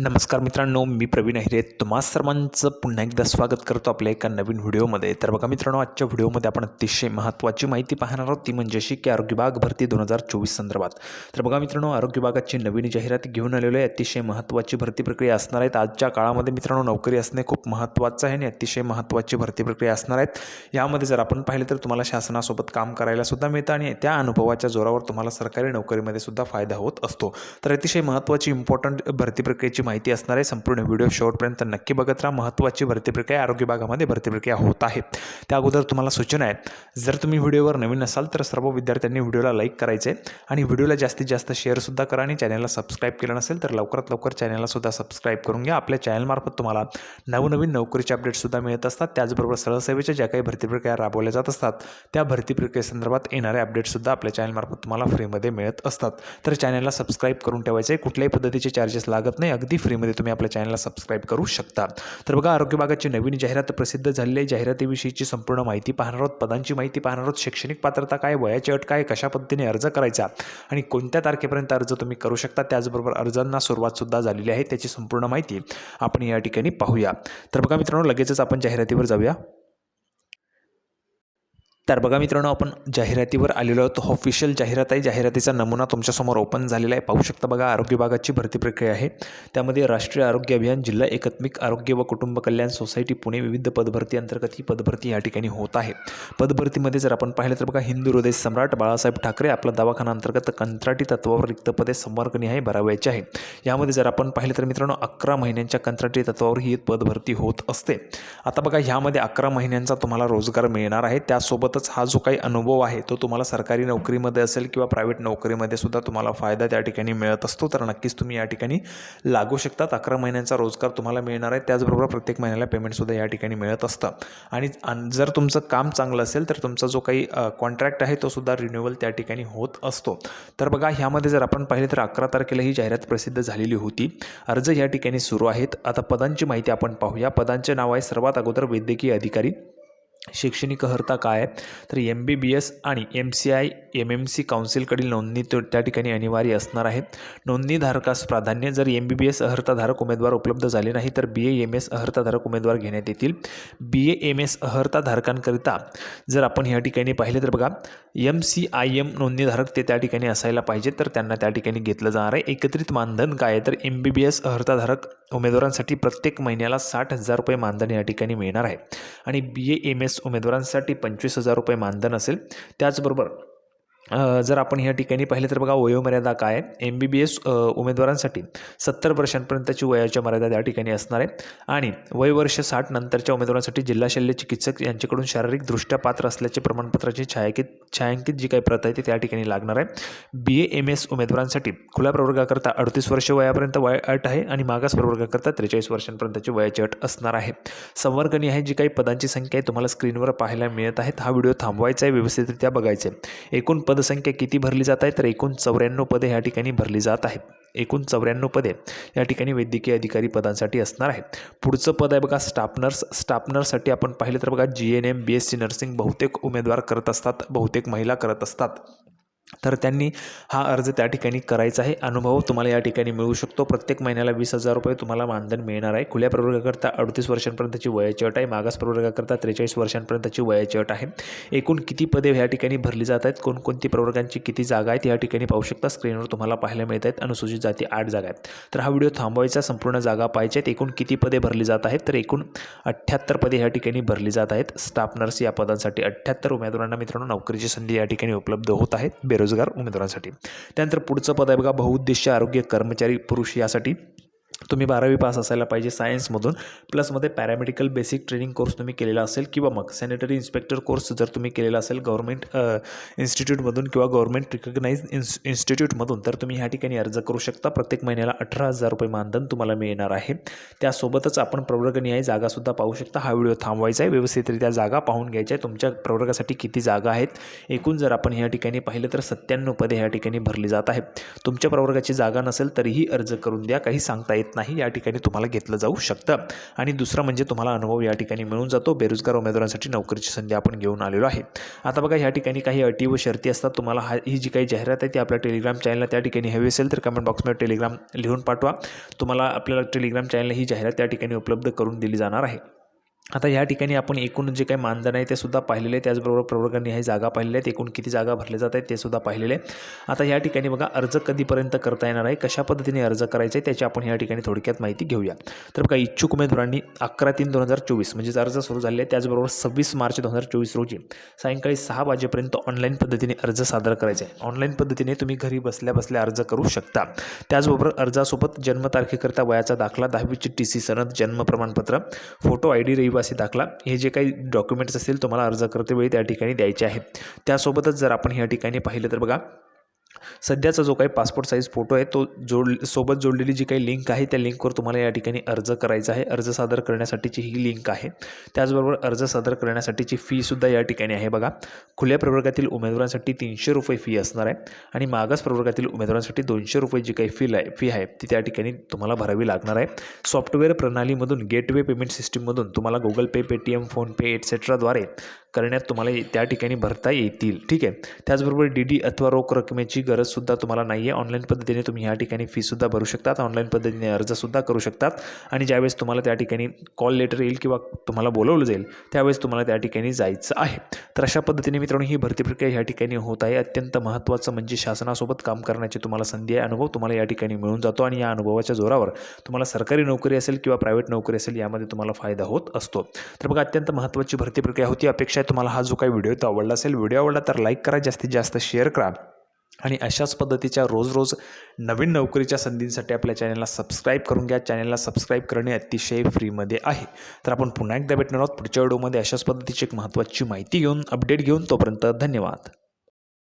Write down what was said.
नमस्कार मित्रांनो मी प्रवीण अहिरे तुम्हा सर्वांचं पुन्हा एकदा स्वागत करतो आपल्या एका नवीन व्हिडिओमध्ये. तर बघा मित्रांनो आजच्या व्हिडिओमध्ये आपण अतिशय महत्त्वाची माहिती पाहणार आहोत ती म्हणजे अशी की आरोग्य विभाग भरती दोन हजार चोवीस संदर्भात. तर बघा मित्रांनो आरोग्य विभागाची नवीन जाहिरात घेऊन आलेलो आहे. अतिशय महत्त्वाची भरती प्रक्रिया असणार आहेत. आजच्या काळामध्ये मित्रांनो नोकरी असणे खूप महत्त्वाचं आहे आणि अतिशय महत्त्वाची भरती प्रक्रिया असणार आहेत. यामध्ये जर आपण पाहिलं तर तुम्हाला शासनासोबत काम करायला सुद्धा मिळतं आणि त्या अनुभवाच्या जोरावर तुम्हाला सरकारी नोकरीमध्ये सुद्धा फायदा होत असतो. तर अतिशय महत्त्वाची इम्पॉर्टंट भरती प्रक्रियेची माहिती असणार आहे संपूर्ण व्हिडिओ शेवटपर्यंत नक्की बघत राहा. महत्त्वाची भरती प्रक्रिया आरोग्य विभागामध्ये भरती प्रक्रिया होत आहे. त्या अगोदर तुम्हाला सूचना आहेत. जर तुम्ही व्हिडिओवर नवीन असाल तर सर्व विद्यार्थ्यांनी व्हिडिओला लाईक करायचे आणि व्हिडिओला जास्तीत जास्त शेअरसुद्धा करा आणि चॅनलला सबस्क्राईब केलं नसेल तर लवकरात लवकर चॅनललासुद्धा सबस्क्राईब करून घ्या. आपल्या चॅनलमार्फत तुम्हाला नवनवीन नोकरीचे अपडेटसुद्धा मिळत असतात. त्याचबरोबर सरळसेवेच्या ज्या काही भरती प्रक्रिया राबवल्या जात असतात त्या भरती प्रक्रियेसंदर्भात येणारे अपडेटसुद्धा आपल्या चॅनलमार्फत तुम्हाला फ्रीमध्ये मिळत असतात. तर चॅनलला सबस्क्राईब करून ठेवायचे. कुठल्याही पद्धतीचे चार्जेस लागत नाही. अगदी फ्रीमध्ये तुम्ही आपल्या चॅनलला सबस्क्राईब करू शकता तर बघा आरोग्य नवीन जाहिरात प्रसिद्ध झालेली आहे. जाहिरातीविषयीची संपूर्ण माहिती पाहणार आहोत. पदांची माहिती पाहणार आहोत. शैक्षणिक पात्रता काय वयाची अट काय कशा पद्धतीने अर्ज करायचा आणि कोणत्या तारखेपर्यंत अर्ज तुम्ही करू शकता त्याचबरोबर अर्जांना सुरुवातसुद्धा झालेली आहे. त्याची संपूर्ण माहिती आपण या ठिकाणी पाहूया. तर बघा मित्रांनो लगेचच आपण जाहिरातीवर जाऊया. तर बघा मित्रांनो आपण जाहिरातीवर आलेलो आहोत. ऑफिशियल जाहिरात आहे. जाहिरातीचा नमुना तुमच्यासमोर ओपन झालेला आहे. पाहू शकता बघा आरोग्य विभागाची भरती प्रक्रिया आहे. त्यामध्ये राष्ट्रीय आरोग्य अभियान जिल्हा एकात्मिक आरोग्य व कुटुंब कल्याण सोसायटी पुणे विविध पदभरती अंतर्गत ही पदभरती या ठिकाणी होत आहे. पदभरतीमध्ये जर आपण पाहिलं तर बघा हिंदू हृदय सम्राट बाळासाहेब ठाकरे आपला दवाखाना अंतर्गत कंत्राटी तत्वावर रिक्त पदे संवर्गनिहाय भरावायचे आहे. यामध्ये जर आपण पाहिलं तर मित्रांनो अकरा महिन्यांच्या कंत्राटी तत्वावर ही पदभरती होत असते. आता बघा ह्यामध्ये अकरा महिन्यांचा तुम्हाला रोजगार मिळणार आहे. त्यासोबत त्यासोबतच हा जो काही अनुभव आहे तो तुम्हाला सरकारी नोकरीमध्ये असेल किंवा प्रायव्हेट नोकरीमध्ये सुद्धा तुम्हाला फायदा त्या ठिकाणी मिळत असतो तर नक्कीच तुम्ही या ठिकाणी लागू शकतात. अकरा महिन्यांचा रोजगार तुम्हाला मिळणार आहे. त्याचबरोबर प्रत्येक महिन्याला पेमेंटसुद्धा या ठिकाणी मिळत असतं. आणि जर तुमचं काम चांगलं असेल तर तुमचा जो काही कॉन्ट्रॅक्ट आहे तो सुद्धा रिन्युअल त्या ठिकाणी होत असतो. तर बघा ह्यामध्ये जर आपण पाहिले तर अकरा तारखेला ही जाहिरात प्रसिद्ध झालेली होती. अर्ज या ठिकाणी सुरू आहेत. आता पदांची माहिती आपण पाहूया. पदांचे नाव आहे सर्वात अगोदर वैद्यकीय अधिकारी शैक्षणिक अर्हता काय आहे? तर एम बी बी एस आणि M C I M M C काउन्सिलकडील नोंदणी तो त्या ठिकाणी अनिवार्य असणार आहे. नोंदणीधारकास प्राधान्य जर एम बी बी एस अर्हताधारक उमेदवार उपलब्ध झाले नाही तर बी ए एम एस अर्हताधारक उमेदवार घेण्यात येतील. बी ए एम एस अर्हताधारकांकरिता जर आपण ह्या ठिकाणी पाहिले तर बघा एम सी आय एम नोंदणीधारक ते त्या ठिकाणी असायला पाहिजे तर त्यांना त्या ठिकाणी घेतलं जाणार आहे. एकत्रित मानधन काय आहे? तर एम बी बी एस अर्हताधारक उमेदवारांसाठी प्रत्येक महिन्याला साठ हजार रुपये मानधन या ठिकाणी मिळणार आहे. आणि बी ए एम एस उमेदवारांसाठी पंचवीस हजार रुपये मानधन असेल. त्याचबरोबर जर आपण ह्या ठिकाणी पाहिलं तर बघा वयोमर्यादा काय आहे? एम बी बी एस उमेदवारांसाठी सत्तर वर्षांपर्यंतची वयाच्या मर्यादा त्या ठिकाणी असणार आहे. आणि वयवर्ष साठ नंतरच्या उमेदवारांसाठी जिल्हा शल्य चिकित्सक यांच्याकडून शारीरिकदृष्ट्या पात्र असल्याचे प्रमाणपत्राची छायाकित छायांकित जी काही प्रत आहे ती त्या ठिकाणी लागणार आहे. बी ए एम एस उमेदवारांसाठी खुल्या प्रवर्गाकरता अडतीस वर्ष वयापर्यंत वय अट आहे आणि मागास प्रवर्गाकरता त्रेचाळीस वर्षांपर्यंतची वयाची अट असणार आहे. संवर्गणी आहे जी काही पदांची संख्या आहे तुम्हाला स्क्रीनवर पाहायला मिळत आहेत. हा व्हिडिओ थांबवायचा आहे व्यवस्थितरित्या बघायचे एकूण पद पदसंख्या किती भरली जात आहे? तर एकूण चौऱ्याण्णव पदे ह्या ठिकाणी भरली जात आहेत. एकूण चौऱ्याण्णव पदे या ठिकाणी वैद्यकीय अधिकारी पदांसाठी असणार आहे पुढचं पद आहे बघा स्टाफ नर्स स्टाफ नर्ससाठी आपण पाहिलं तर बघा G N M B S C nursing बहुतेक उमेदवार करत असतात बहुतेक महिला करत असतात. तर त्यांनी हा अर्ज त्या ठिकाणी करायचा आहे. अनुभव तुम्हाला या ठिकाणी मिळू शकतो. प्रत्येक महिन्याला वीस हजार रुपये तुम्हाला मानधन मिळणार आहे. खुल्या प्रवर्गाकरता अडतीस वर्षांपर्यंतची वयाची अट आहे. मागास प्रवर्गाकरता त्रेचाळीस वर्षांपर्यंतची वयाची अट आहे. एकूण किती पदे ह्या ठिकाणी भरली जात आहेत? कोणकोणती प्रवर्गांची किती जागा आहेत? या ठिकाणी पाहू शकता. स्क्रीनवर तुम्हाला पाहायला मिळत आहेत. अनुसूचित जाती आठ जागा आहेत. तर हा व्हिडिओ थांबवायचा. संपूर्ण जागा पाहिजे आहेत. एकूण किती पदे भरली जात आहेत? तर एकूण अठ्ठ्याहत्तर पदे ह्या ठिकाणी भरली जात आहेत. स्टाफ नर्स या पदांसाठी अठ्ठ्याहत्तर. उमेदवारांना मित्रांनो नोकरीची संधी या ठिकाणी उपलब्ध होत आहेत बेरोजगार उमेदवारांसाठी. त्यानंतर पुढचं पद आहे बघा बहुउद्देशीय आरोग्य कर्मचारी पुरुष यासाठी. तुम्ही बारावी पास असायला पाहिजे सायन्समधून प्लसमध्ये पॅरामेडिकल बेसिक ट्रेनिंग कोर्स तुम्ही केलेला असेल किंवा मग सॅनिटरी इन्स्पेक्टर कोर्स जर तुम्ही केलेला असेल गव्हर्मेंट इन्स्टिट्यूटमधून किंवा गव्हर्मेंट रिकग्नाइज इन्स इन्स्टिट्यूटमधून तर तुम्ही ह्या ठिकाणी अर्ज करू शकता. प्रत्येक महिन्याला अठरा हजार रुपये मानधन तुम्हाला मिळणार आहे. त्यासोबतच आपण प्रवर्गनिहाय जागासुद्धा पाहू शकता. हा व्हिडिओ थांबवायचा आहे. व्यवस्थितरित्या जागा पाहून घ्यायच्या आहे. तुमच्या प्रवर्गासाठी किती जागा आहेत? एकूण जर आपण ह्या ठिकाणी पाहिलं तर सत्त्याण्णव पदे ह्या ठिकाणी भरली जात आहेत. तुमच्या प्रवर्गाची जागा नसेल तरीही अर्ज करून द्या. काही सांगता येत येत नाही या ठिकाणी तुम्हाला घेतलं जाऊ शकतं. आणि दुसरं म्हणजे तुम्हाला अनुभव या ठिकाणी मिळून जातो. बेरोजगार उमेदवारांसाठी नोकरीची संधी आपण घेऊन आलेलो आहे. आता बघा या ठिकाणी काही अटी व शर्ती असतात. तुम्हाला हा ही जी काही जाहिरात आहे ती आपल्या टेलिग्राम चॅनलला त्या ठिकाणी हवी असेल तर कमेंट बॉक्समध्ये टेलिग्राम लिहून पाठवा. तुम्हाला आपल्याला टेलिग्राम चॅनलला ही जाहिरात त्या ठिकाणी उपलब्ध करून दिली जाणार आहे. आता या ठिकाणी आपण एकूण जे काही मानधन आहे ते सुद्धा पाहिलेले आहे. त्याचबरोबर प्रवर्गांनी हे जागा पाहिलेल्या आहेत. एकूण किती जागा भरल्या जात आहेत ते सुद्धा पाहिलेले आहे. आता या ठिकाणी बघा अर्ज कधीपर्यंत करता येणार आहे? कशा पद्धतीने अर्ज करायचा आहे? त्याची आपण या ठिकाणी थोडक्यात माहिती घेऊया. तर बघा इच्छुक उमेदवारांनी अकरा तीन दोन हजार चोवीस म्हणजेच अर्ज सुरू झाले आहे त्याचबरोबर सव्वीस मार्च दोन हजार चोवीस रोजी सायंकाळी सहा वाजेपर्यंत ऑनलाईन पद्धतीने अर्ज सादर करायचा आहे. ऑनलाईन पद्धतीने तुम्ही घरी बसल्या बसल्या अर्ज करू शकता. त्याचबरोबर अर्जासोबत जन्मतारखेकरता वयाचा दाखला दहावीची टी सी सनद जन्म प्रमाणपत्र फोटो आय डी रहिवासी दाखला. हे जे काही डॉक्युमेंट्स असतील तुम्हाला अर्ज करतेवेळी त्या ठिकाणी द्यायचे आहेत. त्यासोबतच जर आपण ह्या ठिकाणी पाहिलं तर बघा सध्याचा जो काही पासपोर्ट साईज फोटो आहे तो जोड सोबत जोडलेली जी काही लिंक आहे त्या लिंकवर तुम्हाला या ठिकाणी अर्ज करायचा आहे. अर्ज सादर करण्यासाठीची ही लिंक आहे. त्याचबरोबर अर्ज सादर करण्यासाठीची फीसुद्धा या ठिकाणी आहे बघा. खुल्या प्रवर्गातील उमेदवारांसाठी तीनशे रुपये फी असणार आहे आणि मागास प्रवर्गातील उमेदवारांसाठी दोनशे रुपये जी काही फी आहे फी आहे ती त्या ठिकाणी तुम्हाला भरावी लागणार आहे. सॉफ्टवेअर प्रणालीमधून गेटवे पेमेंट सिस्टीममधून तुम्हाला गुगल पे पेटीएम फोनपे एटसेट्राद्वारे करण्यात तुम्हाला त्या ठिकाणी भरता येतील. ठीक आहे? त्याचबरोबर डी डी अथवा रोख रकमेची गरजसुद्धा तुम्हाला नाही आहे ऑनलाईन पद्धतीने तुम्ही ह्या ठिकाणी फीसुद्धा भरू शकतात. ऑनलाईन पद्धतीने अर्जसुद्धा करू शकतात. आणि ज्यावेळेस तुम्हाला त्या ठिकाणी कॉल लेटर येईल किंवा तुम्हाला बोलवलं जाईल त्यावेळेस तुम्हाला त्या ठिकाणी जायचं आहे. तर अशा पद्धतीने मित्रांनो ही भरती प्रक्रिया ह्या ठिकाणी होत आहे. अत्यंत महत्त्वाचं म्हणजे शासनासोबत काम करण्याची तुम्हाला संधी आहे. अनुभव तुम्हाला या ठिकाणी मिळून जातो आणि या अनुभवाच्या जोरावर तुम्हाला सरकारी नोकरी असेल किंवा प्रायव्हेट नोकरी असेल यामध्ये तुम्हाला फायदा होत असतो. तर बघा अत्यंत महत्त्वाची भरती प्रक्रिया होती. अपेक्षा अपेक्षा आहे तुम्हाला हा जो काही व्हिडिओ तो आवडला असेल व्हिडिओ आवडला तर लाईक करा जास्तीत जास्त शेअर करा. आणि अशाच पद्धतीच्या रोज रोज नवीन नोकरीच्या संधींसाठी आपल्या चॅनलला सबस्क्राईब करून घ्या. चॅनलला सबस्क्राईब करणे अतिशय फ्रीमध्ये आहे. तर आपण पुन्हा एकदा भेटणार आहोत पुढच्या व्हिडिओमध्ये अशाच पद्धतीची एक महत्त्वाची माहिती घेऊन अपडेट घेऊन. तोपर्यंत धन्यवाद.